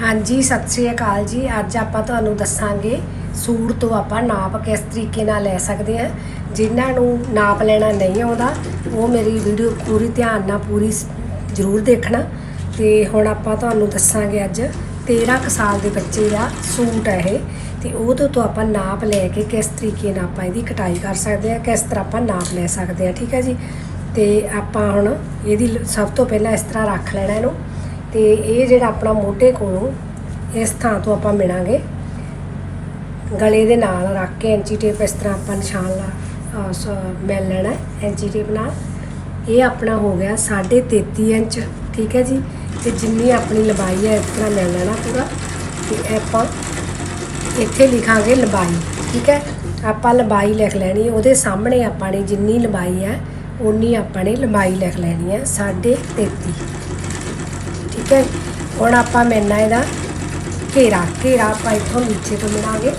ਹਾਂਜੀ, ਸਤਿ ਸ੍ਰੀ ਅਕਾਲ ਜੀ। ਅੱਜ ਆਪਾਂ ਤੁਹਾਨੂੰ ਦੱਸਾਂਗੇ ਸੂਟ ਤੋਂ ਆਪਾਂ ਨਾਪ ਕਿਸ ਤਰੀਕੇ ਨਾਲ ਲੈ ਸਕਦੇ ਹਾਂ। ਜਿਨ੍ਹਾਂ ਨੂੰ ਨਾਪ ਲੈਣਾ ਨਹੀਂ ਆਉਂਦਾ, ਉਹ ਮੇਰੀ ਵੀਡੀਓ ਪੂਰੀ ਧਿਆਨ ਨਾਲ ਪੂਰੀ ਜ਼ਰੂਰ ਦੇਖਣਾ। ਤੇ ਹੁਣ ਆਪਾਂ ਤੁਹਾਨੂੰ ਦੱਸਾਂਗੇ ਅੱਜ 13 ਕੁ ਸਾਲ ਦੇ ਬੱਚੇ ਦਾ ਸੂਟ ਹੈ ਇਹ। ਤੇ ਉਹ ਤੋਂ ਤੋਂ ਆਪਾਂ ਨਾਪ ਲੈ ਕੇ ਕਿਸ ਤਰੀਕੇ ਨਾਲ ਆਪਾਂ ਇਹਦੀ ਕਟਾਈ ਕਰ ਸਕਦੇ ਹਾਂ, ਕਿਸ ਤਰ੍ਹਾਂ ਆਪਾਂ ਨਾਪ ਲੈ ਸਕਦੇ ਹਾਂ, ਠੀਕ ਹੈ ਜੀ? ਤੇ ਆਪਾਂ ਹੁਣ ਇਹਦੀ ਸਭ ਤੋਂ ਪਹਿਲਾਂ ਇਸ ਤਰ੍ਹਾਂ ਰੱਖ ਲੈਣਾ ਇਹਨੂੰ। ਤੇ ਇਹ ਜਿਹੜਾ ਆਪਣਾ ਮੋਢੇ ਕੋਲੋਂ ਇਸ ਥਾਂ ਤੋਂ ਆਪਾਂ ਮਿਣਾਂਗੇ ਗਲੇ ਦੇ ਨਾਲ ਰੱਖ ਕੇ ਐਂਚੀ ਟੇਪ ਇਸ ਤਰ੍ਹਾਂ ਆਪਾਂ ਨਿਸ਼ਾਨ ਲਾ, ਅਹ, ਸ- ਮਿਲ ਲੈਣਾ ਹੈ, ਐਂਚੀ ਟੇਪ ਨਾਲ। ਇਹ ਆਪਣਾ ਹੋ ਗਿਆ 33.5 ਇੰਚ, ਠੀਕ ਹੈ ਜੀ? ਤੇ ਜਿੰਨੀ ਆਪਣੀ ਲੰਬਾਈ ਹੈ ਇਸ ਤਰ੍ਹਾਂ ਮਿਲ ਲੈਣਾ ਪੂਰਾ। ਤੇ ਆਪਾਂ ਇੱਥੇ ਲਿਖਾਂਗੇ ਲੰਬਾਈ, ਠੀਕ ਹੈ? ਆਪਾਂ ਲੰਬਾਈ ਲਿਖ ਲੈਣੀ, ਉਹਦੇ ਸਾਹਮਣੇ ਆਪਾਂ ਨੇ ਜਿੰਨੀ ਲੰਬਾਈ ਹੈ ਉਨੀ ਆਪਾਂ ਨੇ ਲੰਬਾਈ ਲਿਖ ਲੈਣੀ ਹੈ 33.5 ਠੀਕ ਹੈ। ਹੁਣ ਆਪਾਂ ਮਿਲਣਾ ਇਹਦਾ ਘੇਰਾ ਘੇਰਾ ਆਪਾਂ ਇੱਥੋਂ ਨੀਚੇ ਤੋਂ ਮਿਲਾਂਗੇ।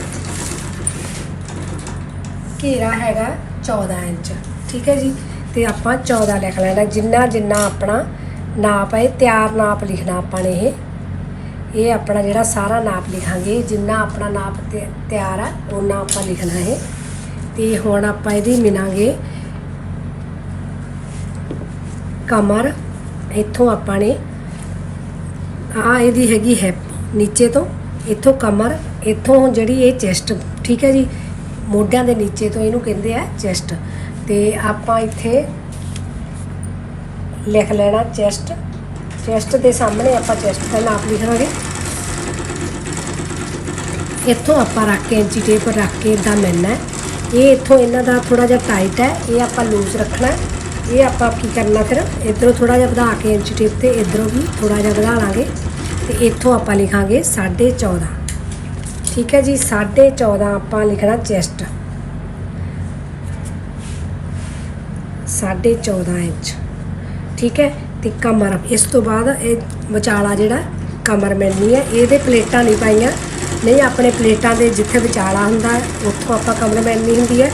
ਘੇਰਾ ਹੈਗਾ 14 ਇੰਚ, ਠੀਕ ਹੈ ਜੀ। ਤੇ ਆਪਾਂ 14 ਲਿਖ ਲੈਣਾ, ਜਿੰਨਾ ਜਿੰਨਾ ਆਪਣਾ ਨਾਪ ਹੈ, ਤਿਆਰ ਨਾਪ ਲਿਖਣਾ ਆਪਾਂ ਨੇ ਇਹ। ਇਹ ਆਪਣਾ ਜਿਹੜਾ ਸਾਰਾ ਨਾਪ ਲਿਖਾਂਗੇ, ਜਿੰਨਾ ਆਪਣਾ ਨਾਪ ਤਿ- ਤਿਆਰ ਆ ਉਹਨਾਂ ਆਪਾਂ ਲਿਖਣਾ ਹੈ ਤੇ ਹੁਣ ਆਪਾਂ ਇਹਦੀ ਮਿਲਾਂਗੇ ਕਮਰ। ਇੱਥੋਂ ਆਪਾਂ ਨੇ ਆ ਇਹਦੀ ਹੈਗੀ ਹੈਪ ਨੀਚੇ ਤੋਂ, ਇੱਥੋਂ ਕਮਰ, ਇੱਥੋਂ ਜਿਹੜੀ ਇਹ ਚੈਸਟ ਠੀਕ ਹੈ ਜੀ? ਮੋਢਿਆਂ ਦੇ ਨੀਚੇ ਤੋਂ ਇਹਨੂੰ ਕਹਿੰਦੇ ਆ ਚੈਸਟ ਤੇ ਆਪਾਂ ਇੱਥੇ ਲਿਖ ਲੈਣਾ ਚੈਸਟ ਚੈਸਟ ਦੇ ਸਾਹਮਣੇ ਆਪਾਂ ਚੈਸਟ ਦਾ ਨਾਪ ਲਿਖਾਂਗੇ। ਇੱਥੋਂ ਆਪਾਂ ਰੱਖ ਕੇ ਇੰਚੀ ਟੇਪ ਰੱਖ ਕੇ ਇਦਾਂ ਮਿਲਣਾ ਇਹ ਇੱਥੋਂ ਇਹਨਾਂ ਦਾ ਥੋੜਾ ਜਿਹਾ ਟਾਈਟ ਹੈ, ਇਹ ਆਪਾਂ ਲੂਜ਼ ਰੱਖਣਾ ਇਹ ਆਪਾਂ ਕੀ ਕਰਨਾ ਫਿਰ? ਇਧਰੋਂ ਥੋੜਾ ਜਿਹਾ ਵਧਾ ਕੇ ਇੰਚ ਟੇਪ ਤੇ ਇਧਰੋਂ ਵੀ ਥੋੜਾ ਜਿਹਾ ਵਧਾ ਲਾਂਗੇ ਤੇ ਇੱਥੋਂ ਆਪਾਂ ਲਿਖਾਂਗੇ 14.5 ਠੀਕ ਹੈ ਜੀ 14.5 ਆਪਾਂ ਲਿਖਣਾ ਚੈਸਟ। 14.5 ਇੰਚ। ਠੀਕ ਹੈ, ਤੇ ਕਮਰ, ਇਸ ਤੋਂ ਬਾਅਦ ਇਹ ਵਿਚਾਲਾ ਜਿਹੜਾ ਕਮਰ ਮਿਲਣੀ ਹੈ, ਇਹਦੇ ਪਲੇਟਾਂ ਨਹੀਂ ਪਾਈਆਂ। ਨਹੀਂ, ਆਪਣੇ ਪਲੇਟਾਂ ਦੇ ਜਿੱਥੇ ਵਿਚਾਲਾ ਹੁੰਦਾ, ਉੱਥੋਂ ਆਪਾਂ ਕਮਰ ਮਿਲਣੀ ਹੁੰਦੀ ਹੈ।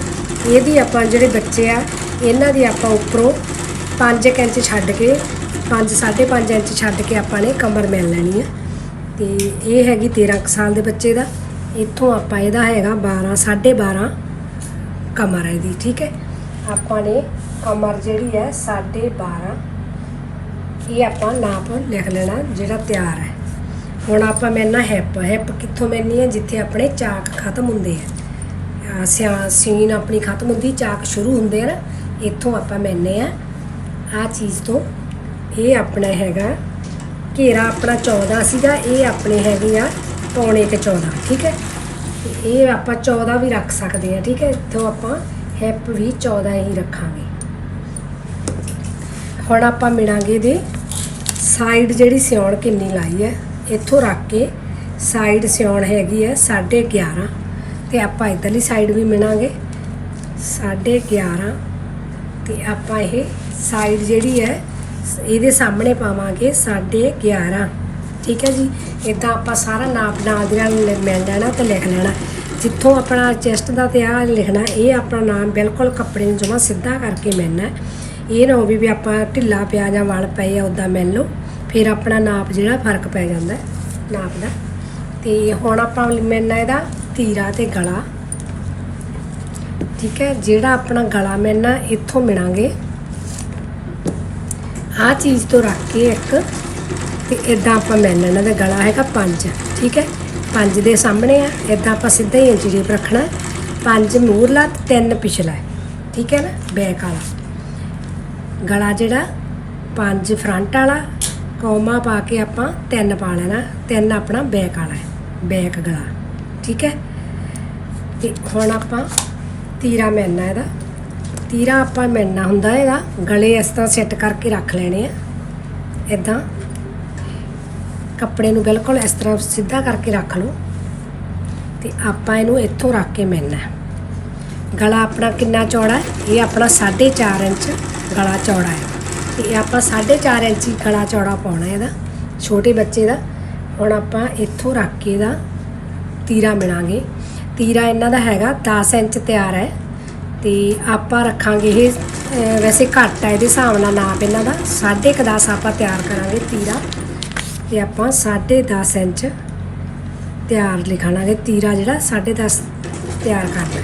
ਇਹਦੀ ਆਪਾਂ ਜਿਹੜੇ ਬੱਚੇ ਆ ਇਹਨਾਂ ਦੀ ਆਪਾਂ ਉੱਪਰੋਂ 5 ਇੰਚ ਛੱਡ ਕੇ 5 5.5 ਇੰਚ ਛੱਡ ਕੇ ਆਪਾਂ ਨੇ ਕਮਰ ਮਿਲ ਲੈਣੀ ਆ। ਤੇ ਇਹ ਹੈਗੀ 13 ਕੁ ਸਾਲ ਦੇ ਬੱਚੇ ਦਾ। ਇੱਥੋਂ ਆਪਾਂ ਇਹਦਾ ਹੈਗਾ 12 12.5 ਕਮਰ ਹੈ ਇਹਦੀ, ਠੀਕ ਹੈ? ਆਪਾਂ ਨੇ ਕਮਰ ਜਿਹੜੀ ਹੈ 12.5 ਇਹ ਆਪਾਂ ਨਾਪ ਲਿਖ ਲੈਣਾ ਜਿਹੜਾ ਤਿਆਰ ਹੈ। ਹੁਣ ਆਪਾਂ ਮੈਨਾਂ ਹੈਪ ਹੈਪ ਕਿੱਥੋਂ ਮੈਨੀ ਹੈ? ਜਿੱਥੇ ਆਪਣੇ ਚਾਕ ਖਤਮ ਹੁੰਦੇ ਆ। ਸਿਆ ਸੀਨ ਆਪਣੀ ਖਤਮ ਹੁੰਦੀ, ਚਾਕ ਸ਼ੁਰੂ ਹੁੰਦੇ ਆ ਨਾ। ਇੱਥੋਂ ਆਪਾਂ ਮੈਨੇ ਆ। ਆ ਚੀਜ਼ ਤੋਂ, ਇਹ ਆਪਣਾ ਹੈਗਾ, ਘੇਰਾ ਆਪਣਾ 14 ਸੀਗਾ, ਇਹ ਆਪਣੇ ਹੈਗੇ ਆ ਪੌਣੇ ਕੇ 14 ਠੀਕ ਹੈ। ਇਹ ਆਪਾਂ 14 ਵੀ ਰੱਖ ਸਕਦੇ ਆ ਠੀਕ ਹੈ। ਇੱਥੋਂ ਆਪਾਂ ਹਿੱਪ ਵੀ 14 ਹੀ ਰੱਖਾਂਗੇ। ਹੁਣ ਆਪਾਂ ਮਿਣਾਂਗੇ ਦੇ ਸਾਈਡ ਜਿਹੜੀ ਸਿਉਣ ਕਿੰਨੀ ਲਾਈ ਹੈ। ਇੱਥੋਂ ਰੱਖ ਕੇ ਸਾਈਡ ਸਿਉਣ ਹੈਗੀ ਹੈ 11.5 ਤੇ ਆਪਾਂ ਇਧਰਲੀ ਸਾਈਡ ਵੀ ਮਿਣਾਂਗੇ 11.5 ਤੇ ਆਪਾਂ ਇਹ ਸਾਈਡ ਜਿਹੜੀ ਹੈ, ਇਹਦੇ ਸਾਹਮਣੇ ਪਾਵਾਂਗੇ 11.5 ਠੀਕ ਹੈ ਜੀ? ਇਦਾਂ ਆਪਾਂ ਸਾਰਾ ਨਾਪ ਨਾਲ ਦੇ ਨਾਲ ਮਿਲ ਲੈਣਾ ਤੇ ਲਿਖ ਲੈਣਾ। ਜਿੱਥੋਂ ਆਪਣਾ ਚੈਸਟ ਦਾ ਤੇ ਆ ਲਿਖਣਾ, ਇਹ ਆਪਣਾ ਨਾਮ ਬਿਲਕੁਲ ਕੱਪੜੇ ਨੂੰ ਜਮਾ ਸਿੱਧਾ ਕਰਕੇ ਮਿਲਣਾ ਇਹ ਨਾ ਹੋਵੇ ਵੀ ਆਪਾਂ ਢਿੱਲਾ ਪਿਆ ਜਾਂ ਵਲ ਪਏ ਆ ਉਦਾਂ ਮਿਲ ਲਓ। ਫਿਰ ਆਪਣਾ ਨਾਪ ਜਿਹੜਾ ਫ਼ਰਕ ਪੈ ਜਾਂਦਾ ਨਾਪ ਦਾ। ਤੇ ਹੁਣ ਆਪਾਂ ਮਿਲਣਾ ਇਹਦਾ ਤੀਰਾ ਤੇ ਗਲਾ। ਠੀਕ ਹੈ, ਜਿਹੜਾ ਆਪਣਾ ਗਲਾ ਮਿਲਣਾ ਇੱਥੋਂ ਮਿਣਾਂਗੇ। ਆਹ ਚੀਜ਼ ਤੋਂ ਰੱਖ ਕੇ ਇੱਕ, ਤੇ ਇਦਾਂ ਆਪਾਂ ਮਿਲ ਲੈਣਾ ਦਾ ਗਲਾ ਹੈਗਾ 5 ਠੀਕ ਹੈ। 5 ਦੇ ਸਾਹਮਣੇ ਆ ਇਦਾਂ ਆਪਾਂ ਸਿੱਧਾ ਹੀ ਇੰਚ ਟੇਪ ਰੱਖਣਾ। 5 ਮੂਰਲਾ ਤੇ 3 ਪਿਛਲਾ, ਠੀਕ ਹੈ ਨਾ, ਬੈਕ ਵਾਲਾ। ਗਲਾ ਜਿਹੜਾ 5 ਫਰੰਟ ਵਾਲਾ, ਕੌਮਾ ਪਾ ਕੇ ਆਪਾਂ 3 ਪਾ ਲੈਣਾ 3 ਆਪਣਾ ਬੈਕ ਵਾਲਾ ਹੈ, ਬੈਕ ਗਲਾ, ਠੀਕ ਹੈ। ਤੇ ਹੁਣ ਆਪਾਂ ਤੀਰਾ ਮਿਲਣਾ ਇਹਦਾ। ਤੀਰਾ ਆਪਾਂ ਮਿਲਣਾ ਹੁੰਦਾ ਇਹਦਾ। ਗਲੇ ਇਸ ਤਰ੍ਹਾਂ ਸੈੱਟ ਕਰਕੇ ਰੱਖ ਲੈਣੇ ਆ। ਇਦਾਂ ਕੱਪੜੇ ਨੂੰ ਬਿਲਕੁਲ ਇਸ ਤਰ੍ਹਾਂ ਸਿੱਧਾ ਕਰਕੇ ਰੱਖ ਲਓ। ਤੇ ਆਪਾਂ ਇਹਨੂੰ ਇੱਥੋਂ ਰੱਖ ਕੇ ਮਿਲਣਾ ਗਲਾ ਆਪਣਾ ਕਿੰਨਾ ਚੌੜਾ ਹੈ? ਇਹ ਆਪਣਾ 4.5 ਇੰਚ ਗਲਾ ਚੌੜਾ ਹੈ। ਤੇ ਇਹ ਆਪਾਂ 4.5 ਇੰਚ ਹੀ ਗਲਾ ਚੌੜਾ ਪਾਉਣਾ ਇਹਦਾ। ਛੋਟੇ ਬੱਚੇ ਦਾ। ਹੁਣ ਆਪਾਂ ਇੱਥੋਂ ਰੱਖ ਕੇ ਇਹਦਾ ਤੀਰਾ ਮਿਣਾਂਗੇ ਤੀਰਾ ਇਹਨਾਂ ਦਾ ਹੈਗਾ 10 ਇੰਚ ਤਿਆਰ ਹੈ। ਤੇ ਆਪਾਂ ਰੱਖਾਂਗੇ ਇਹ ਵੈਸੇ ਘੱਟ ਹੈ, ਇਹਦੇ ਹਿਸਾਬ ਨਾਲ ਨਾਪ ਇਹਨਾਂ ਦਾ। 10.5 ਆਪਾਂ ਤਿਆਰ ਕਰਾਂਗੇ ਤੀਰਾ। ਤੇ ਆਪਾਂ 10.5 ਇੰਚ ਤਿਆਰ ਲਿਖਾਣਾਗੇ ਤੀਰਾ ਜਿਹੜਾ 10.5 ਤਿਆਰ ਕਰਨਾ।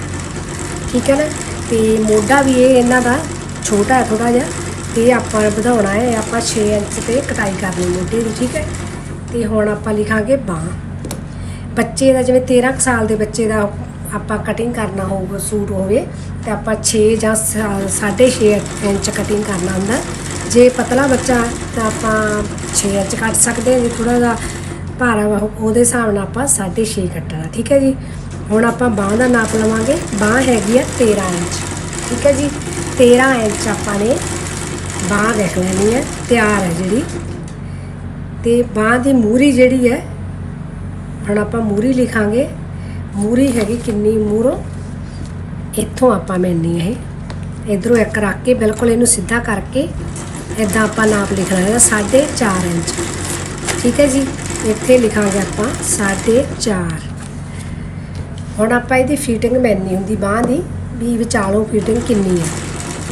ਠੀਕ ਹੈ ਨਾ? ਤੇ ਮੋਢਾ ਵੀ ਇਹ ਇਹਨਾਂ ਦਾ ਛੋਟਾ ਹੈ ਥੋੜਾ ਜਿਹਾ। ਤੇ ਆਪਾਂ ਵਧਾਉਣਾ ਹੈ, ਆਪਾਂ 6 ਇੰਚ ਤੇ ਕਟਾਈ ਕਰਨੀ ਮੋਢੇ ਦੀ, ਠੀਕ ਹੈ? ਤੇ ਹੁਣ ਆਪਾਂ ਲਿਖਾਂਗੇ ਬਾਂਹ। ਬੱਚੇ ਦਾ ਜਿਵੇਂ 13 ਕੁ ਸਾਲ ਦੇ ਬੱਚੇ ਦਾ ਆਪਾਂ ਕਟਿੰਗ ਕਰਨਾ ਹੋਊਗਾ ਸੂਟ ਹੋਵੇ, ਤੇ ਆਪਾਂ 6 ਜਾਂ 6.5 ਇੰਚ ਕਟਿੰਗ ਕਰਨਾ ਹੁੰਦਾ। ਜੇ ਪਤਲਾ ਬੱਚਾ ਤਾਂ ਆਪਾਂ 6 ਇੰਚ ਕੱਟ ਸਕਦੇ ਹਾਂ, ਜੇ ਥੋੜਾ ਜਿਹਾ ਭਾਰਾ ਵਾ, ਉਹਦੇ ਹਿਸਾਬ ਨਾਲ ਆਪਾਂ 6.5 ਕੱਟਣਾ, ਠੀਕ ਹੈ ਜੀ? ਹੁਣ ਆਪਾਂ ਬਾਂਹ ਦਾ ਨਾਪ ਲਵਾਂਗੇ, ਬਾਂਹ ਹੈਗੀ ਆ 13 ਇੰਚ, ਠੀਕ ਹੈ ਜੀ? 13 ਇੰਚ ਆਪਾਂ ਨੇ ਬਾਂਹ ਦੇਖ ਲੈਣੀ ਹੈ, ਤਿਆਰ ਹੈ ਜਿਹੜੀ। ਤੇ ਬਾਂਹ ਦੀ ਮੂਰੀ ਜਿਹੜੀ ਹੈ ਹੁਣ ਆਪਾਂ ਮੂਰੀ ਲਿਖਾਂਗੇ। ਮੂਰੀ ਹੈਗੀ ਕਿੰਨੀ ਮੂਰੋ? ਇੱਥੋਂ ਆਪਾਂ ਮੈਨੀ ਇਹ। ਇਧਰੋਂ ਇੱਕ ਰੱਖ ਕੇ ਬਿਲਕੁਲ ਇਹਨੂੰ ਸਿੱਧਾ ਕਰਕੇ ਇਦਾਂ ਆਪਾਂ ਨਾਪ ਲਿਖਣਾ ਹੈ 4.5 ਇੰਚ। ਠੀਕ ਹੈ ਜੀ? ਇੱਥੇ ਲਿਖਾਂਗੇ ਆਪਾਂ 4.5 ਹੁਣ ਆਪਾਂ ਇਹਦੀ ਫਿਟਿੰਗ ਮੈਨੀ ਹੁੰਦੀ ਬਾਂਹ ਦੀ, ਵੀ ਵਿਚਾਲੋਂ ਫਿਟਿੰਗ ਕਿੰਨੀ ਹੈ।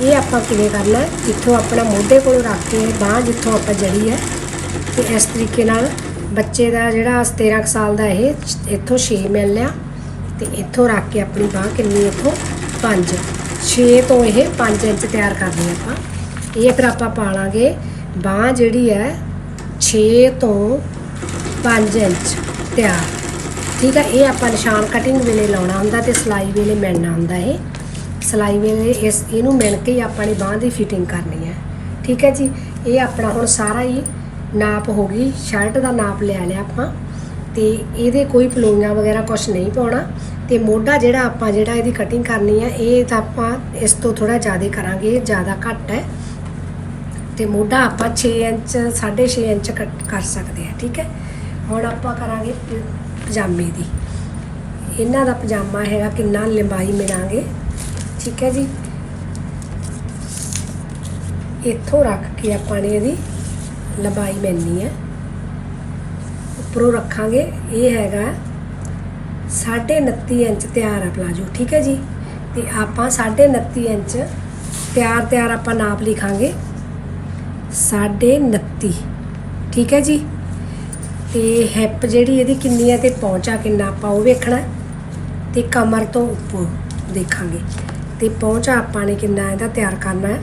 ਇਹ ਆਪਾਂ ਕਿਵੇਂ ਕਰਨਾ ਹੈ? ਇੱਥੋਂ ਆਪਣਾ ਮੋਢੇ ਕੋਲ ਰੱਖ ਕੇ ਬਾਂਹ ਜਿੱਥੋਂ ਆਪਾਂ ਜੜੀ ਹੈ, ਤੇ ਇਸ ਤਰੀਕੇ ਨਾਲ ਬੱਚੇ ਦਾ ਜਿਹੜਾ 13 ਕੁ ਸਾਲ ਦਾ ਇਹ ਇੱਥੋਂ 6 ਮਿਲ ਲਿਆ ਤੇ ਇੱਥੋਂ ਰੱਖ ਕੇ ਆਪਣੀ ਬਾਹ ਕਿੰਨੀ ਇੱਥੋਂ 5 6 ਤੋਂ ਇਹ 5 ਇੰਚ ਤਿਆਰ ਕਰਨੀ ਆਪਾਂ। ਇਹ ਫਿਰ ਆਪਾਂ ਪਾਲਾਂਗੇ। ਬਾਹ ਜਿਹੜੀ ਹੈ 6 ਤੋਂ 5 ਇੰਚ ਤਿਆਰ। ਠੀਕ ਹੈ ਇਹ ਆਪਾਂ ਨਿਸ਼ਾਨ ਕਟਿੰਗ ਵੇਲੇ ਲਾਉਣਾ ਹੁੰਦਾ ਤੇ ਸਿਲਾਈ ਵੇਲੇ ਮਿਲਣਾ ਹੁੰਦਾ ਇਹ। ਸਿਲਾਈ ਵੇਲੇ ਇਸ, ਇਹਨੂੰ ਮਿਣ ਕੇ ਹੀ ਆਪਾਂ ਨੇ ਬਾਹ ਦੀ ਫਿਟਿੰਗ ਕਰਨੀ ਹੈ। ਠੀਕ ਹੈ ਜੀ, ਇਹ ਆਪਣਾ ਹੁਣ ਸਾਰਾ ਹੀ ਨਾਪ ਹੋ ਗਈ ਸ਼ਰਟ ਦਾ ਨਾਪ ਲੈ ਲਿਆ ਆਪਾਂ। ਤੇ ਇਹਦੇ ਕੋਈ ਪਲੋਈਆਂ ਵਗੈਰਾ ਕੁਝ ਨਹੀਂ ਪਾਉਣਾ। ਤੇ ਮੋਢਾ ਜਿਹੜਾ ਆਪਾਂ, ਜਿਹੜਾ ਇਹਦੀ ਕਟਿੰਗ ਕਰਨੀ ਹੈ ਇਹ ਤਾਂ ਆਪਾਂ ਇਸ ਤੋਂ ਥੋੜਾ ਜ਼ਿਆਦਾ ਕਰਾਂਗੇ ਇਹ ਜ਼ਿਆਦਾ ਘੱਟ ਹੈ। ਤੇ ਮੋਢਾ ਆਪਾਂ 6 ਇੰਚ 6.5 ਇੰਚ ਕੱਟ ਕਰ ਸਕਦੇ ਆ, ਠੀਕ ਹੈ? ਹੁਣ ਆਪਾਂ ਕਰਾਂਗੇ ਪਜਾਮੇ ਦੀ। ਇਹਨਾਂ ਦਾ ਪਜਾਮਾ ਹੈਗਾ, ਕਿੰਨਾ ਲੰਬਾਈ ਮਿਲਾਂਗੇ, ਠੀਕ ਹੈ ਜੀ? ਇੱਥੋਂ ਰੱਖ ਕੇ ਆਪਾਂ ਨੇ ਇਹਦੀ ਲੰਬਾਈ ਮੈਨੀ ਹੈ। ਉੱਪਰੋਂ ਰੱਖਾਂਗੇ, ਇਹ ਹੈਗਾ 29.5 ਇੰਚ ਤਿਆਰ ਆ ਪਲਾਜੋ, ਠੀਕ ਹੈ ਜੀ? ਤੇ ਆਪਾਂ 29.5 ਇੰਚ ਤਿਆਰ ਤਿਆਰ ਆਪਾਂ ਨਾਪ ਲਿਖਾਂਗੇ। 29.5 ਠੀਕ ਹੈ ਜੀ? ਤੇ ਹਿੱਪ ਜਿਹੜੀ ਇਹਦੀ ਕਿੰਨੀ ਹੈ ਤੇ ਪਹੁੰਚਾ ਕਿੰਨਾ ਆਪਾਂ ਉਹ ਵੇਖਣਾ ਹੈ। ਤੇ ਕਮਰ ਤੋਂ ਉੱਪਰ ਦੇਖਾਂਗੇ। ਤੇ ਪਹੁੰਚਾ ਆਪਾਂ ਨੇ ਕਿੰਨਾ ਇਹਦਾ ਤਿਆਰ ਕਰਨਾ ਹੈ।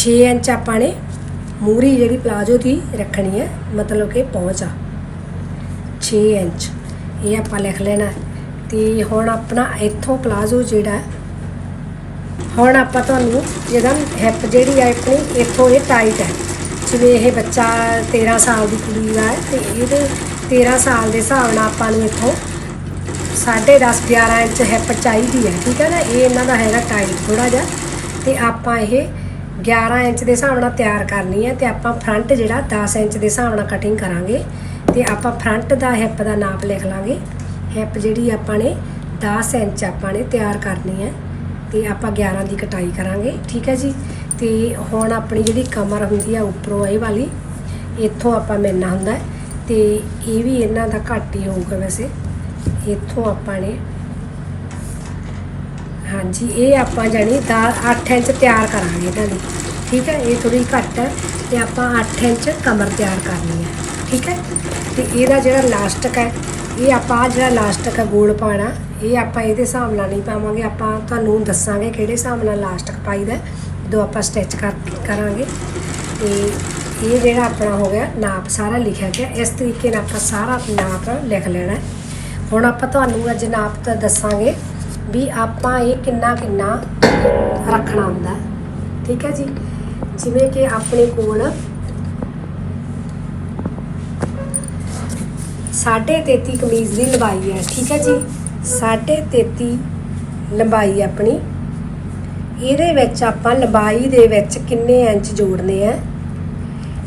6 ਇੰਚ ਆਪਾਂ ਨੇ ਮੂਰੀ ਜਿਹੜੀ ਪਲਾਜੋ ਦੀ ਰੱਖਣੀ ਹੈ, ਮਤਲਬ ਕਿ ਪਹੁੰਚ ਆ। 6 ਇੰਚ। ਇਹ ਆਪਾਂ ਲਿਖ ਲੈਣਾ ਹੈ। ਤੇ ਹੁਣ ਆਪਣਾ ਇੱਥੋਂ ਪਲਾਜੋ ਜਿਹੜਾ ਹੁਣ ਆਪਾਂ ਤੁਹਾਨੂੰ ਜਿਹੜਾ ਹਿੱਪ ਜਿਹੜੀ ਹੈ ਆਪਣੀ ਇੱਥੋਂ ਇਹ ਟਾਈਟ ਹੈ। ਜਿਵੇਂ ਇਹ ਬੱਚਾ 13 ਸਾਲ ਦੀ ਕੁੜੀ ਦਾ ਹੈ, ਤੇ ਇਹਦੇ 13 ਸਾਲ ਦੇ ਹਿਸਾਬ ਨਾਲ ਆਪਾਂ ਨੂੰ ਇੱਥੋਂ 10.5 11 ਇੰਚ ਹਿੱਪ ਚਾਹੀਦੀ ਹੈ। ਠੀਕ ਹੈ ਨਾ? ਇਹ ਇਹਨਾਂ ਦਾ ਹੈਗਾ ਟਾਈਟ ਥੋੜਾ ਜਿਹਾ। ਤੇ ਆਪਾਂ ਇਹ 11 ਇੰਚ ਦੇ ਹਿਸਾਬ ਨਾਲ ਤਿਆਰ ਕਰਨੀ ਹੈ ਤੇ ਆਪਾਂ ਫਰੰਟ ਜਿਹੜਾ 10 ਇੰਚ ਦੇ ਹਿਸਾਬ ਨਾਲ ਕਟਿੰਗ ਕਰਾਂਗੇ ਤੇ ਆਪਾਂ ਫਰੰਟ ਦਾ ਹਿੱਪ ਦਾ ਨਾਪ ਲਿਖ ਲਾਂਗੇ। ਹਿੱਪ ਜਿਹੜੀ ਆਪਾਂ ਨੇ 10 ਇੰਚ ਆਪਾਂ ਨੇ ਤਿਆਰ ਕਰਨੀ ਹੈ ਤੇ ਆਪਾਂ 11 ਦੀ ਕਟਾਈ ਕਰਾਂਗੇ, ਠੀਕ ਹੈ ਜੀ? ਤੇ ਹੁਣ ਆਪਣੀ ਜਿਹੜੀ ਕਮਰ ਹੁੰਦੀ ਆ ਉੱਪਰੋਂ ਇਹ ਵਾਲੀ, ਇੱਥੋਂ ਆਪਾਂ ਮਿਲਣਾ ਹੁੰਦਾ ਹੈ ਤੇ ਇਹ ਵੀ ਇਹਨਾਂ ਦਾ ਘੱਟ ਹੀ ਹੋਊਗਾ ਵੈਸੇ। ਇੱਥੋਂ ਆਪਾਂ ਨੇ ਹਾਂਜੀ ਇਹ ਆਪਾਂ ਜਾਣੀ 8 ਇੰਚ ਤਿਆਰ ਕਰਾਂਗੇ ਇਹਨਾਂ ਦੀ। ਠੀਕ ਹੈ ਇਹ ਥੋੜੀ ਘੱਟ ਹੈ ਤੇ ਆਪਾਂ 8 ਇੰਚ ਕਮਰ ਤਿਆਰ ਕਰਨੀ ਹੈ। ਠੀਕ ਹੈ ਤੇ ਇਹਦਾ ਜਿਹੜਾ ਲਾਸਟਿਕ ਹੈ ਇਹ ਆਪਾਂ ਆਹ ਜਿਹੜਾ ਲਾਸਟਿਕ ਹੈ ਗੋਲ ਪਾਣਾ ਇਹ ਆਪਾਂ ਇਹਦੇ ਹਿਸਾਬ ਨਾਲ ਨਹੀਂ ਪਾਵਾਂਗੇ। ਆਪਾਂ ਤੁਹਾਨੂੰ ਦੱਸਾਂਗੇ ਕਿਹੜੇ ਹਿਸਾਬ ਨਾਲ ਲਾਸਟਿਕ ਪਾਈਦਾ ਹੈ, ਜਦੋਂ ਆਪਾਂ ਸਟਿਚ ਕਰਾਂਗੇ। ਤੇ ਇਹ ਜਿਹੜਾ ਆਪਣਾ ਹੋ ਗਿਆ ਨਾਪ ਸਾਰਾ ਲਿਖਿਆ ਗਿਆ। ਇਸ ਤਰੀਕੇ ਨਾਲ ਆਪਾਂ ਸਾਰਾ ਨਾਪ ਲਿਖ ਲੈਣਾ ਹੁਣ ਆਪਾਂ ਤੁਹਾਨੂੰ ਅੱਜ ਨਾਪ ਤਾਂ ਦੱਸਾਂਗੇ। ਵੀ ਆਪਾਂ ਇਹ ਕਿੰਨਾ ਕਿੰਨਾ ਰੱਖਣਾ ਹੁੰਦਾ ਠੀਕ ਹੈ ਜੀ? ਜਿਵੇਂ ਕਿ ਆਪਣੇ ਕੋਲ ਸਾਢੇ 33 ਕਮੀਜ਼ ਦੀ ਲੰਬਾਈ ਹੈ, ਠੀਕ ਹੈ ਜੀ? ਸਾਢੇ 33 ਲੰਬਾਈ ਆਪਣੀ। ਇਹਦੇ ਵਿੱਚ ਆਪਾਂ ਲੰਬਾਈ ਦੇ ਵਿੱਚ ਕਿੰਨੇ ਇੰਚ ਜੋੜਨੇ ਆ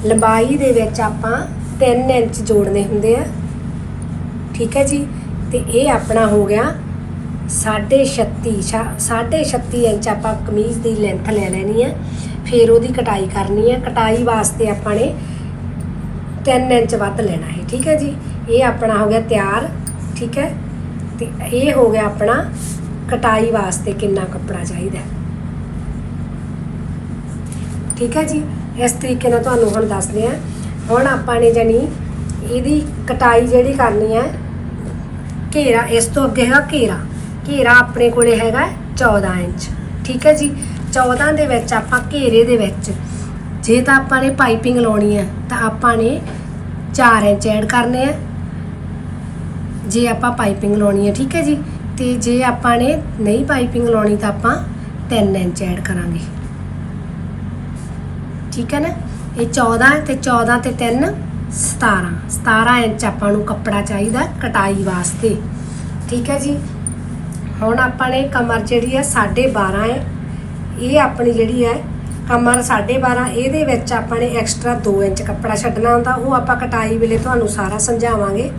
ਲੰਬਾਈ ਦੇ ਵਿੱਚ ਆਪਾਂ 3 ਇੰਚ ਜੋੜਨੇ ਹੁੰਦੇ ਆ ਠੀਕ ਹੈ ਜੀ? ਤੇ ਇਹ ਆਪਣਾ ਹੋ ਗਿਆ 36 36 ਇੰਚ ਆਪਾਂ ਕਮੀਜ਼ ਦੀ ਲੈਂਥ ਲੈ ਲੈਣੀ ਹੈ ਫਿਰ ਉਹਦੀ ਕਟਾਈ ਕਰਨੀ ਹੈ ਕਟਾਈ ਵਾਸਤੇ ਆਪਾਂ ਨੇ 3 ਇੰਚ ਵੱਧ ਲੈਣਾ ਹੈ ਠੀਕ ਹੈ ਜੀ? ਇਹ ਆਪਣਾ ਹੋ ਗਿਆ ਤਿਆਰ, ਠੀਕ ਹੈ? ਤੇ ਇਹ ਹੋ ਗਿਆ ਆਪਣਾ ਕਟਾਈ ਵਾਸਤੇ ਕਿੰਨਾ ਕੱਪੜਾ ਚਾਹੀਦਾ ਠੀਕ ਹੈ ਜੀ? ਇਸ ਤਰੀਕੇ ਨਾਲ ਤੁਹਾਨੂੰ ਹੁਣ ਦੱਸਦੇ ਆ ਹੁਣ ਆਪਾਂ ਨੇ ਜਾਨੀ ਇਹਦੀ ਕਟਾਈ ਜਿਹੜੀ ਕਰਨੀ ਹੈ ਘੇਰਾ, ਇਸ ਤੋਂ ਅੱਗੇ ਹੈਗਾ ਘੇਰਾ। ਘੇਰਾ ਆਪਣੇ ਕੋਲੇ ਹੈਗਾ 14 ਇੰਚ। ਠੀਕ ਹੈ ਜੀ? 14 ਦੇ ਵਿੱਚ ਆਪਾਂ ਘੇਰੇ ਦੇ ਵਿੱਚ, ਜੇ ਤਾਂ ਆਪਾਂ ਨੇ ਪਾਈਪਿੰਗ ਲਾਉਣੀ ਹੈ, ਤਾਂ ਆਪਾਂ ਨੇ 4 ਇੰਚ ਐਡ ਕਰਨੇ ਆ। ਜੇ ਆਪਾਂ ਪਾਈਪਿੰਗ ਲਾਉਣੀ ਹੈ, ਠੀਕ ਹੈ ਜੀ? ਤੇ ਜੇ ਆਪਾਂ ਨੇ ਨਹੀਂ ਪਾਈਪਿੰਗ ਲਾਉਣੀ ਤਾਂ ਆਪਾਂ 3 ਇੰਚ ਐਡ ਕਰਾਂਗੇ। ਠੀਕ ਹੈ ਨਾ? ਇਹ 14 ਹੈ ਤੇ 14 ਤੇ 3 17 17 ਇੰਚ ਆਪਾਂ ਨੂੰ ਕੱਪੜਾ ਚਾਹੀਦਾ ਕਟਾਈ ਵਾਸਤੇ। ਠੀਕ ਹੈ ਜੀ? ਹੁਣ ਆਪਾਂ ਨੇ ਕਮਰ ਜਿਹੜੀ ਹੈ 12.5 ਹੈ, ਇਹ ਆਪਣੀ ਜਿਹੜੀ ਹੈ, ਕਮਰ 12.5 ਇਹਦੇ ਵਿੱਚ ਆਪਾਂ ਨੇ ਐਕਸਟਰਾ 2 ਇੰਚ ਕੱਪੜਾ ਛੱਡਣਾ ਹੁੰਦਾ, ਉਹ ਆਪਾਂ ਕਟਾਈ ਵੇਲੇ ਤੁਹਾਨੂੰ ਸਾਰਾ ਸਮਝਾਵਾਂਗੇ।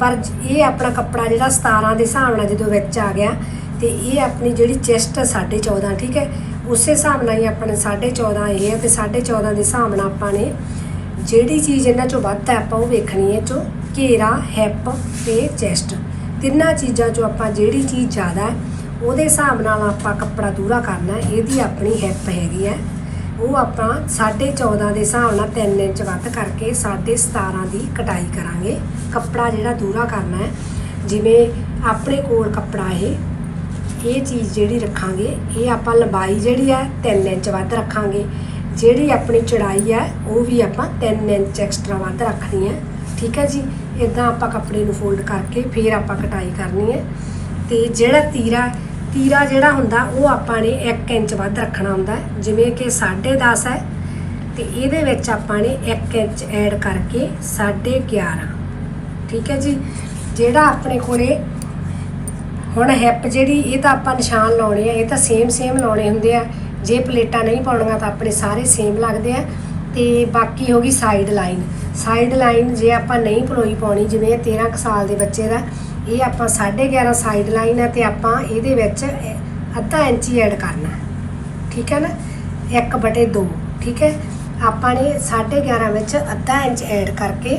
ਪਰ ਇਹ ਆਪਣਾ ਕੱਪੜਾ ਜਿਹੜਾ 17 ਦੇ ਹਿਸਾਬ ਨਾਲ ਜਦੋਂ ਵਿੱਚ ਆ ਗਿਆ, ਤੇ ਇਹ ਆਪਣੀ ਜਿਹੜੀ ਚੈਸਟ 14.5 ਠੀਕ ਹੈ? ਉਸੇ ਹਿਸਾਬ ਨਾਲ ਹੀ ਆਪਣੇ 14.5 ਇਹ ਹੈ ਤੇ 14.5 ਦੇ ਹਿਸਾਬ ਨਾਲ ਆਪਾਂ ਨੇ ਜਿਹੜੀ ਚੀਜ਼ ਇਹਨਾਂ ਚੋਂ ਵੱਧ ਹੈ, ਆਪਾਂ ਉਹ ਵੇਖਣੀ ਹੈ ਚੋਂ ਘੇਰਾ ਹਿੱਪ ਤੇ ਚੈਸਟ ਤਿੰਨਾਂ ਚੀਜ਼ਾਂ ਚੋਂ ਆਪਾਂ ਜਿਹੜੀ ਚੀਜ਼ ਜ਼ਿਆਦਾ ਹੈ, ਉਹਦੇ ਹਿਸਾਬ ਨਾਲ ਆਪਾਂ ਕੱਪੜਾ ਦੂਰਾ ਕਰਨਾ ਇਹਦੀ ਆਪਣੀ ਹਿੱਪ ਹੈਗੀ ਹੈ। ਉਹ ਆਪਾਂ 14.5 ਦੇ ਹਿਸਾਬ ਨਾਲ 3 ਇੰਚ ਵੱਧ ਕਰਕੇ 17.5 ਦੀ ਕਟਾਈ ਕਰਾਂਗੇ। ਕੱਪੜਾ ਜਿਹੜਾ ਦੂਰਾ ਕਰਨਾ ਹੈ, ਜਿਵੇਂ ਆਪਣੇ ਕੋਲ ਕੱਪੜਾ ਇਹ ਇਹ ਚੀਜ਼ ਜਿਹੜੀ ਰੱਖਾਂਗੇ, ਇਹ ਆਪਾਂ ਲੰਬਾਈ ਜਿਹੜੀ ਹੈ 3 ਇੰਚ ਵੱਧ ਰੱਖਾਂਗੇ। ਜਿਹੜੀ ਆਪਣੀ ਚੜਾਈ ਹੈ, ਉਹ ਵੀ ਆਪਾਂ 3 ਇੰਚ ਐਕਸਟਰਾ ਵੱਧ ਰੱਖਣੀ ਹੈ। ਠੀਕ ਹੈ ਜੀ? ਇਦਾਂ ਆਪਾਂ ਕੱਪੜੇ ਨੂੰ ਫੋਲਡ ਕਰਕੇ ਫਿਰ ਆਪਾਂ ਕਟਾਈ ਕਰਨੀ ਹੈ। ਤੇ ਜਿਹੜਾ ਤੀਰਾ ਤੀਰਾ ਜਿਹੜਾ ਹੁੰਦਾ, ਉਹ ਆਪਾਂ ਨੇ 1 ਇੰਚ ਵੱਧ ਰੱਖਣਾ ਹੁੰਦਾ ਜਿਵੇਂ ਕਿ 10.5 ਹੈ, ਤੇ ਇਹਦੇ ਵਿੱਚ ਆਪਾਂ ਨੇ 1 ਇੰਚ ਐਡ ਕਰਕੇ 11.5 ਠੀਕ ਹੈ ਜੀ? ਜਿਹੜਾ ਆਪਣੇ ਕੋਲੇ ਹੁਣ ਹਿੱਪ ਜਿਹੜੀ, ਇਹ ਤਾਂ ਆਪਾਂ ਨਿਸ਼ਾਨ ਲਾਉਣੇ ਆ, ਇਹ ਤਾਂ ਸੇਮ ਸੇਮ ਲਾਉਣੇ ਹੁੰਦੇ ਆ। ਜੇ ਪਲੇਟਾਂ ਨਹੀਂ ਪਾਉਣੀਆਂ ਤਾਂ ਆਪਣੇ ਸਾਰੇ ਸੇਮ ਲੱਗਦੇ ਆ। ਤੇ ਬਾਕੀ ਹੋ ਗਈ ਸਾਈਡ ਲਾਈਨ ਸਾਈਡ ਲਾਈਨ ਜੇ ਆਪਾਂ ਨਹੀਂ ਪਲੋਈ ਪਾਉਣੀ, ਜਿਵੇਂ ਇਹ 13 ਕੁ ਸਾਲ ਦੇ ਬੱਚੇ ਦਾ, ਇਹ ਆਪਾਂ 11.5 ਸਾਈਡ ਲਾਈਨ ਹੈ ਤੇ ਆਪਾਂ ਇਹਦੇ ਵਿੱਚ ਅੱਧਾ ਇੰਚ ਹੀ ਐਡ ਕਰਨਾ। ਠੀਕ ਹੈ ਨਾ? 1 ਬਟੇ 2 ਠੀਕ ਹੈ? ਆਪਾਂ ਨੇ 11.5 ਵਿੱਚ ਅੱਧਾ ਇੰਚ ਐਡ ਕਰਕੇ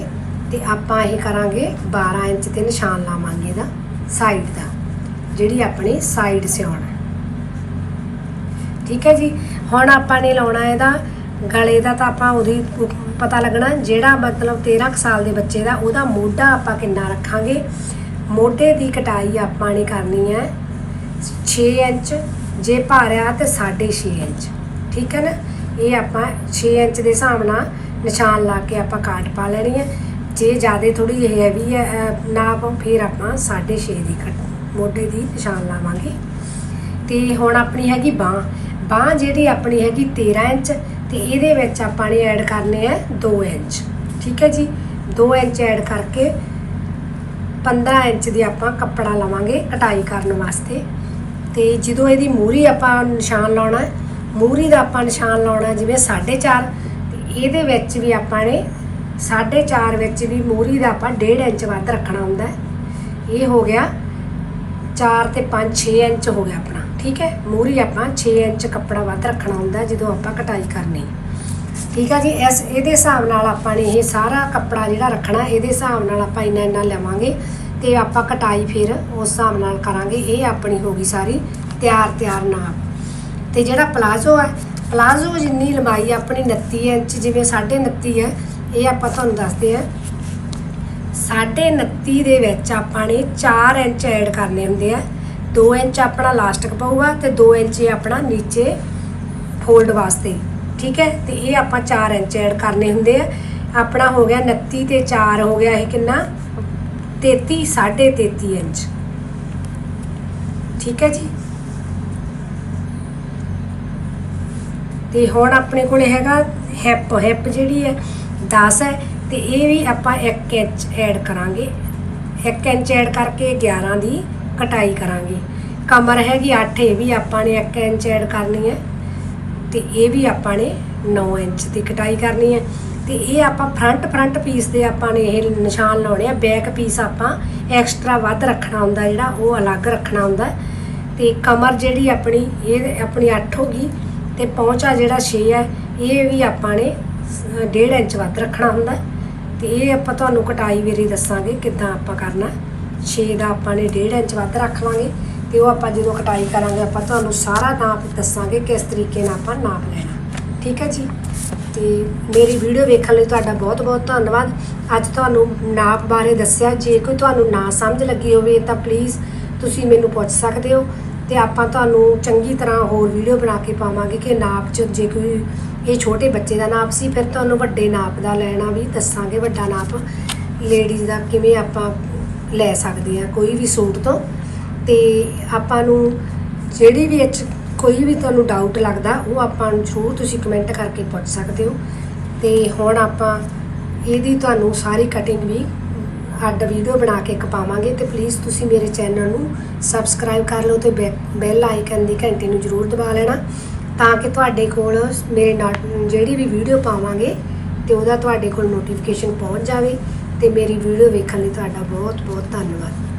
ਤੇ ਆਪਾਂ ਇਹ ਕਰਾਂਗੇ 12 ਇੰਚ ਤੇ ਨਿਸ਼ਾਨ ਲਾਵਾਂਗੇ ਇਹਦਾ ਸਾਈਡ ਦਾ, ਜਿਹੜੀ ਆਪਣੀ ਸਾਈਡ ਸਿਉਣ। ਠੀਕ ਹੈ ਜੀ? ਹੁਣ ਆਪਾਂ ਨੇ ਲਾਉਣਾ ਇਹਦਾ ਗਲੇ ਦਾ ਤਾਂ ਆਪਾਂ ਉਹਦੀ ਪਤਾ ਲੱਗਣਾ ਜਿਹੜਾ ਮਤਲਬ 13 ਕੁ ਸਾਲ ਦੇ ਬੱਚੇ ਦਾ ਉਹਦਾ ਮੋਢਾ ਆਪਾਂ ਕਿੰਨਾ ਰੱਖਾਂਗੇ? ਮੋਢੇ ਦੀ ਕਟਾਈ ਆਪਾਂ ਨੇ ਕਰਨੀ ਹੈ 6 ਇੰਚ ਜੇ ਭਾਰਿਆ ਤੇ 6.5 ਇੰਚ ਠੀਕ ਹੈ ਨਾ? ਇਹ ਆਪਾਂ 6 ਇੰਚ ਦੇ ਹਿਸਾਬ ਨਾਲ ਨਿਸ਼ਾਨ ਲਾ ਕੇ ਆਪਾਂ ਕਾਟ ਪਾ ਲੈਣੀ ਹੈ। ਜੇ ਜ਼ਿਆਦਾ ਥੋੜੀ ਹੈਵੀ ਹੈ ਅਹ, ਨਾਪ ਫਿਰ ਆਪਾਂ 6.5 ਦੀ ਕੱਟ ਮੋਢੇ ਦੀ ਨਿਸ਼ਾਨ ਲਾਵਾਂਗੇ। ਤੇ ਹੁਣ ਆਪਣੀ ਹੈਗੀ ਬਾਹ। ਬਾਹ ਜਿਹੜੀ ਆਪਣੀ ਹੈਗੀ 13 ਇੰਚ ਤੇ ਇਹਦੇ ਵਿੱਚ ਆਪਾਂ ਨੇ ਐਡ ਕਰਨੇ ਆ 2 ਇੰਚ, ਠੀਕ ਹੈ ਜੀ? 2 ਇੰਚ ਐਡ ਕਰਕੇ 15 ਇੰਚ ਦੀ ਆਪਾਂ ਕੱਪੜਾ ਲਵਾਂਗੇ ਕਟਾਈ ਕਰਨ ਵਾਸਤੇ। ਤੇ ਜਦੋਂ ਇਹਦੀ ਮੂਰੀ ਆਪਾਂ ਨਿਸ਼ਾਨ ਲਾਉਣਾ ਮੂਰੀ ਦਾ ਆਪਾਂ ਨਿਸ਼ਾਨ ਲਾਉਣਾ ਜਿਵੇਂ 4.5 ਤੇ ਇਹਦੇ ਵਿੱਚ ਵੀ ਆਪਾਂ ਨੇ 4.5 ਵਿੱਚ ਵੀ ਮੂਰੀ ਦਾ ਆਪਾਂ 1.5 ਇੰਚ ਵੱਧ ਰੱਖਣਾ ਹੁੰਦਾ ਇਹ ਹੋ ਗਿਆ 4 ਤੇ 5 6 ਇੰਚ ਹੋ ਗਿਆ ਆਪਣਾ। ਠੀਕ ਹੈ? ਮੂਰੀ ਆਪਾਂ 6 ਇੰਚ ਕੱਪੜਾ ਵੱਧ ਰੱਖਣਾ ਹੁੰਦਾ ਜਦੋਂ ਆਪਾਂ ਕਟਾਈ ਕਰਨੀ। ਠੀਕ ਹੈ ਜੀ? ਇਸ, ਇਹਦੇ ਹਿਸਾਬ ਨਾਲ ਆਪਾਂ ਨੇ ਇਹ ਸਾਰਾ ਕੱਪੜਾ ਜਿਹੜਾ ਰੱਖਣਾ, ਇਹਦੇ ਹਿਸਾਬ ਨਾਲ ਆਪਾਂ ਇੰਨਾ ਇੰਨਾ ਲਵਾਂਗੇ ਤੇ ਆਪਾਂ ਕਟਾਈ ਫਿਰ ਉਸ ਹਿਸਾਬ ਨਾਲ ਕਰਾਂਗੇ। ਇਹ ਆਪਣੀ ਹੋ ਗਈ ਸਾਰੀ ਤਿਆਰ ਤਿਆਰ ਨਾਪ। ਤੇ ਜਿਹੜਾ ਪਲਾਜ਼ੋ ਹੈ, ਪਲਾਜ਼ੋ ਜਿੰਨੀ ਲੰਬਾਈ ਆਪਣੀ 29 ਇੰਚ ਜਿਵੇਂ 29.5 ਹੈ, ਇਹ ਆਪਾਂ ਤੁਹਾਨੂੰ ਦੱਸਦੇ ਆ ਸਾਢੇ 29 ਦੇ ਵਿੱਚ ਆਪਾਂ ਨੇ 4 ਇੰਚ ਐਡ ਕਰਨੇ ਹੁੰਦੇ ਆ। 2 ਇੰਚ ਆਪਣਾ ਲਾਸਟਿਕ ਪਊਗਾ ਤੇ 2 ਇੰਚ ਆਪਣਾ ਨੀਚੇ ਫੋਲਡ ਵਾਸਤੇ, ਠੀਕ ਹੈ? ਤੇ ਇਹ ਆਪਾਂ 4 ਇੰਚ ਐਡ ਕਰਨੇ ਹੁੰਦੇ ਆ। ਆਪਣਾ ਹੋ ਗਿਆ 29 ਤੇ 4 ਹੋ ਗਿਆ ਇਹ ਕਿੰਨਾ? 33 33 ਇੰਚ। ਠੀਕ ਹੈ ਜੀ? ਤੇ ਹੁਣ ਆਪਣੇ ਕੋਲੇ ਹੈਗਾ ਹਿੱਪ ਹਿੱਪ ਜਿਹੜੀ ਹੈ 10 ਹੈ। ਤੇ ਇਹ ਵੀ ਆਪਾਂ 1 ਇੰਚ ਐਡ ਕਰਾਂਗੇ। 1 ਇੰਚ ਐਡ ਕਰਕੇ 11 ਦੀ ਕਟਾਈ ਕਰਾਂਗੇ। ਕਮਰ ਹੈਗੀ 8 ਇਹ ਵੀ ਆਪਾਂ ਨੇ 1 ਇੰਚ ਐਡ ਕਰਨੀ ਹੈ ਤੇ ਇਹ ਵੀ ਆਪਾਂ ਨੇ 9 ਇੰਚ ਦੀ ਕਟਾਈ ਕਰਨੀ ਹੈ। ਤੇ ਇਹ ਆਪਾਂ ਫਰੰਟ ਫਰੰਟ ਪੀਸ ਦੇ ਆਪਾਂ ਨੇ ਇਹ ਨਿਸ਼ਾਨ ਲਾਉਣੇ ਆ। ਬੈਕ ਪੀਸ ਆਪਾਂ ਐਕਸਟਰਾ ਵੱਧ ਰੱਖਣਾ ਹੁੰਦਾ, ਜਿਹੜਾ ਉਹ ਅਲੱਗ ਰੱਖਣਾ ਹੁੰਦਾ। ਤੇ ਕਮਰ ਜਿਹੜੀ ਆਪਣੀ, ਇਹ ਆਪਣੀ 8 ਹੋ ਗਈ ਤੇ ਪਹੁੰਚਾ ਜਿਹੜਾ 6 ਹੈ, ਇਹ ਵੀ ਆਪਾਂ ਨੇ 1.5 ਇੰਚ ਵੱਧ ਰੱਖਣਾ ਹੁੰਦਾ। ਤੇ ਇਹ ਆਪਾਂ ਤੁਹਾਨੂੰ ਕਟਾਈ ਵੇਰੀ ਦੱਸਾਂਗੇ, ਕਿੱਦਾਂ ਆਪਾਂ ਕਰਨਾ। 6 ਦਾ ਆਪਾਂ ਨੇ 1.5 ਇੰਚ ਵੱਧ ਰੱਖ ਲਾਂਗੇ ਤੇ ਉਹ ਆਪਾਂ ਜਦੋਂ ਕਟਾਈ ਕਰਾਂਗੇ, ਆਪਾਂ ਤੁਹਾਨੂੰ ਸਾਰਾ ਨਾਪ ਦੱਸਾਂਗੇ ਕਿਸ ਤਰੀਕੇ ਨਾਲ ਆਪਾਂ ਨਾਪ ਲੈਣਾ। ਠੀਕ ਹੈ ਜੀ? ਤੇ ਮੇਰੀ ਵੀਡੀਓ ਵੇਖਣ ਲਈ ਤੁਹਾਡਾ ਬਹੁਤ ਬਹੁਤ ਧੰਨਵਾਦ। ਅੱਜ ਤੁਹਾਨੂੰ ਨਾਪ ਬਾਰੇ ਦੱਸਿਆ। ਜੇ ਕੋਈ ਤੁਹਾਨੂੰ ਨਾ ਸਮਝ ਲੱਗੀ ਹੋਵੇ ਤਾਂ ਪਲੀਜ਼ ਤੁਸੀਂ ਮੈਨੂੰ ਪੁੱਛ ਸਕਦੇ ਹੋ ਤੇ ਆਪਾਂ ਤੁਹਾਨੂੰ ਚੰਗੀ ਤਰ੍ਹਾਂ ਹੋਰ ਵੀਡੀਓ ਬਣਾ ਕੇ ਪਾਵਾਂਗੇ ਕਿ ਨਾਪ ਚ ਜੇ ਕੋਈ ਇਹ ਛੋਟੇ ਬੱਚੇ ਦਾ ਨਾਪ ਸੀ, ਫਿਰ ਤੁਹਾਨੂੰ ਵੱਡੇ ਨਾਪ ਦਾ ਲੈਣਾ ਵੀ ਦੱਸਾਂਗੇ, ਵੱਡਾ ਨਾਪ। ਲੇਡੀਜ਼ ਦਾ ਕਿਵੇਂ ਆਪਾਂ ਲੈ ਸਕਦੇ ਆ ਕੋਈ ਵੀ ਸੂਟ ਤੋਂ। ਤੇ ਆਪਾਂ ਨੂੰ ਜਿਹੜੀ ਵੀ ਇਹ ਕੋਈ ਵੀ ਤੁਹਾਨੂੰ ਡਾਊਟ ਲੱਗਦਾ, ਉਹ ਆਪਾਂ ਨੂੰ ਜ਼ਰੂਰ ਤੁਸੀਂ ਕਮੈਂਟ ਕਰਕੇ ਪੁੱਛ ਸਕਦੇ ਹੋ। ਤੇ ਹੁਣ ਆਪਾਂ ਇਹਦੀ ਤੁਹਾਨੂੰ ਸਾਰੀ ਕਟਿੰਗ ਵੀ ਅੱਡ ਵੀਡੀਓ ਬਣਾ ਕੇ ਇੱਕ ਪਾਵਾਂਗੇ। ਤੇ ਪਲੀਜ਼ ਤੁਸੀਂ ਮੇਰੇ ਚੈਨਲ ਨੂੰ ਸਬਸਕ੍ਰਾਈਬ ਕਰ ਲਓ ਤੇ ਬੈਲ ਆਈਕਨ ਦੀ ਘੰਟੀ ਨੂੰ ਜ਼ਰੂਰ ਦਬਾ ਲੈਣਾ। ਤਾਂ ਕਿ ਤੁਹਾਡੇ ਕੋਲ ਮੇਰੇ ਨਾਲ ਜਿਹੜੀ ਵੀ ਵੀਡੀਓ ਪਾਵਾਂਗੇ, ਤੇ ਉਹਦਾ ਤੁਹਾਡੇ ਕੋਲ ਨੋਟੀਫਿਕੇਸ਼ਨ ਪਹੁੰਚ ਜਾਵੇ। ਤੇ ਮੇਰੀ ਵੀਡੀਓ ਵੇਖਣ ਲਈ ਤੁਹਾਡਾ ਬਹੁਤ ਬਹੁਤ ਧੰਨਵਾਦ।